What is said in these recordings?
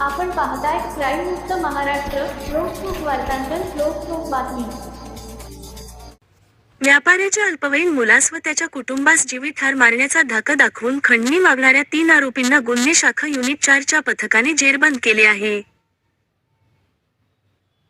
आपण पाहताय क्राईम मुक्त महाराष्ट्र लोकसुख वार्तांकन लोकसुख बातमी. व्यापाऱ्याच्या अल्पवयीन मुलास व त्याच्या कुटुंबास जीवित ठार मारण्याचा धाक दाखवून खंडणी मागणाऱ्या तीन आरोपींना गुन्हे शाखा युनिट चारच्या पथकाने जेरबंद केले आहे.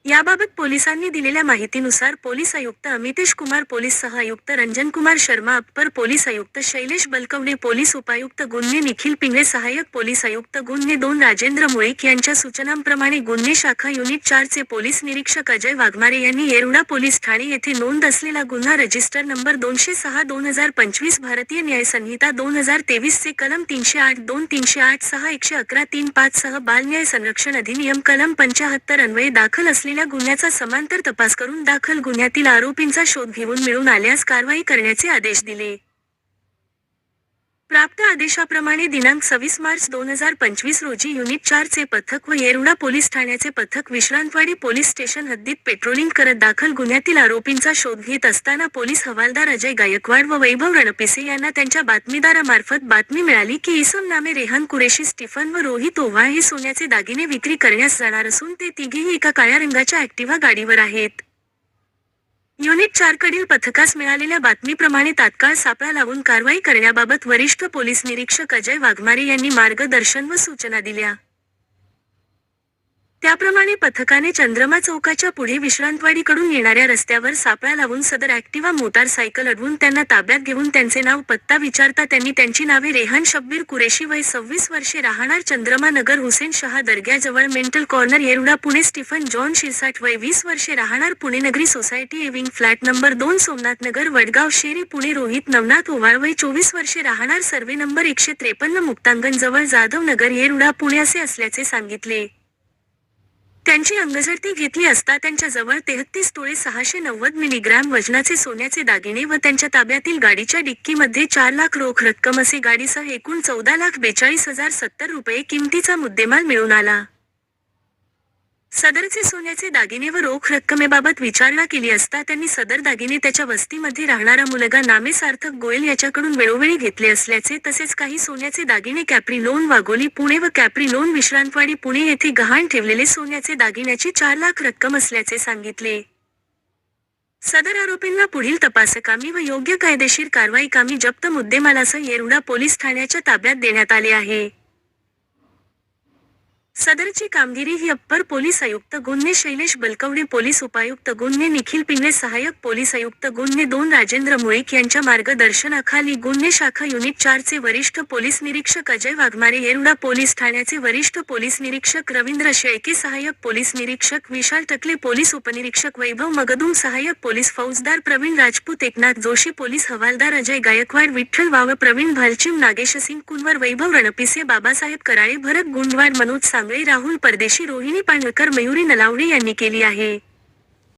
याबाबत पोलिसांनी दिलेल्या माहितीनुसार पोलीस आयुक्त अमितेश कुमार पोलीस सह आयुक्त रंजन कुमार शर्मा अप्पर पोलीस आयुक्त शैलेश बलकवणे पोलीस उपायुक्त गुन्हे निखिल पिंगळे सहाय्यक पोलीस आयुक्त गुन्हे दोन राजेंद्र मुळीक यांच्या सूचनांप्रमाणे गुन्हे शाखा युनिट चारचे पोलीस निरीक्षक अजय वाघमारे यांनी येरुणा पोलीस ठाणे येथे नोंद असलेला गुन्हा रजिस्टर नंबर दोनशे सहा दोन हजार पंचवीस भारतीय न्याय संहिता दोन हजार तेवीस चे कलम तीनशे आठ दोन तीनशे आठ सहा एकशे अकरा तीन पाच सह बाल न्याय संरक्षण अधिनियम कलम पंचाहत्तर अन्वये दाखल असले असलेल्या गुन्ह्याचा समांतर तपास करून दाखल गुन्ह्यातील आरोपींचा शोध घेऊन मिळून आल्यास कारवाई करण्याचे आदेश दिले. आदेशाप्रमाणे दिनांक सव्वीस मार्च दोन हजार पंचवीस रोजी युनिट चारचे पथक व येरुडा पोलीस ठाण्याचे पथक विश्रांतवाडी पोलीस स्टेशन हद्दीत पेट्रोलिंग करत दाखल गुन्ह्यातील आरोपींचा शोध घेत असताना पोलीस हवालदार अजय गायकवाड व वैभव रणपिसे यांना त्यांच्या बातमीदारामार्फत बातमी मिळाली की इसम नामे रेहान कुरेशी स्टीफन व रोहित ओव्हाळ हे सोन्याचे दागिने विक्री करण्यास जाणार असून ते तिघेही एका काळ्या रंगाच्या ऍक्टिव्हा गाडीवर आहेत. युनिट चारकडील पथकास मिळालेल्या बातमीप्रमाणे तात्काळ सापळा लावून कारवाई करण्याबाबत वरिष्ठ पोलीस निरीक्षक अजय वाघमारे यांनी मार्गदर्शन व सूचना दिल्या. त्याप्रमाणे पथकाने चंद्रमा चौकाच्या पुढे विश्रांतवाडीकडून येणाऱ्या रस्त्यावर सापळा लावून सदर ऍक्टिव्हा मोटारसायकल अडवून त्यांना ताब्यात घेऊन त्यांचे नाव पत्ता विचारता त्यांनी त्यांची नावे रेहान शब्बीर कुरेशी वय सव्वीस वर्षे राहणार Chandrama Nagar Hussain Shah दर्ग्याजवळ mental corner Yerawada Pune Stephen John Shirsat वय वीस वर्षे राहणार पुणे नगरी सोसायटी एविंग फ्लॅट नंबर दोन सोमनाथ नगर वडगाव शेरी पुणे रोहित नवनाथ ओवाळ वय चोवीस वर्षे राहणार सर्वे नंबर एकशे त्रेपन्न मुक्तांगण जवळ जाधव नगर येरुडा पुणे असे असल्याचे सांगितले. त्यांची अंगझडती घेतली असता त्यांच्या जवळ तेहतीस तोळे सहाशे नव्वद मिलीग्रॅम वजनाचे सोन्याचे दागिने व त्यांच्या ताब्यातील गाडीच्या डिक्कीमध्ये चार लाख रोख रक्कम असे गाडीसह एकूण चौदा लाख बेचाळीस हजार सत्तर रुपये किमतीचा मुद्देमाल मिळून आला. सदरचे सोन्याचे दागिने व रोख रक्कमेबाबत विचारणा केली असता त्यांनी सदर दागिने त्याच्या वस्तीमध्ये राहणारा मुलगा नामे सार्थक गोयल याच्याकडून वेळोवेळी घेतले असल्याचे तसेच काही सोन्याचे दागिने कॅप्री लोन वाघोली पुणे व कॅप्री लोन विश्रांतवाडी पुणे येथे गहाण ठेवलेले सोन्याचे दागिन्याची चार लाख रक्कम असल्याचे सांगितले. सदर आरोपींना पुढील तपासकामी व योग्य कायदेशीर कारवाई कामी जप्त मुद्देमालासह येरुडा पोलीस ठाण्याच्या ताब्यात देण्यात आले आहे. सदरची कामगिरी ही अप्पर पोलीस आयुक्त गुन्हे शैलेश बलकवडे पोलीस उपायुक्त गुन्हे निखिल पिंगळे सहाय्यक पोलीस आयुक्त गुन्हे दोन राजेंद्र मुळीक यांच्या मार्गदर्शनाखाली गुन्हे शाखा युनिट चारचे वरिष्ठ पोलीस निरीक्षक अजय वाघमारे येरुडा पोलीस ठाण्याचे वरिष्ठ पोलीस निरीक्षक रवींद्र शेळके सहाय्यक पोलीस निरीक्षक विशाल टकले पोलीस उपनिरीक्षक वैभव मगदुम सहाय्यक पोलीस फौजदार प्रवीण राजपूत एकनाथ जोशी पोलीस हवालदार अजय गायकवाड विठ्ठल वाव प्रवीण भालचिम नागेश सिंग कुंवर वैभव रणपिसे बाबासाहेब कराळे भरत गुंडवाड मनोज सांगळे राहुल परदेशी रोहिणी पांडळकर मयुरी नलावडे यांनी केली आहे.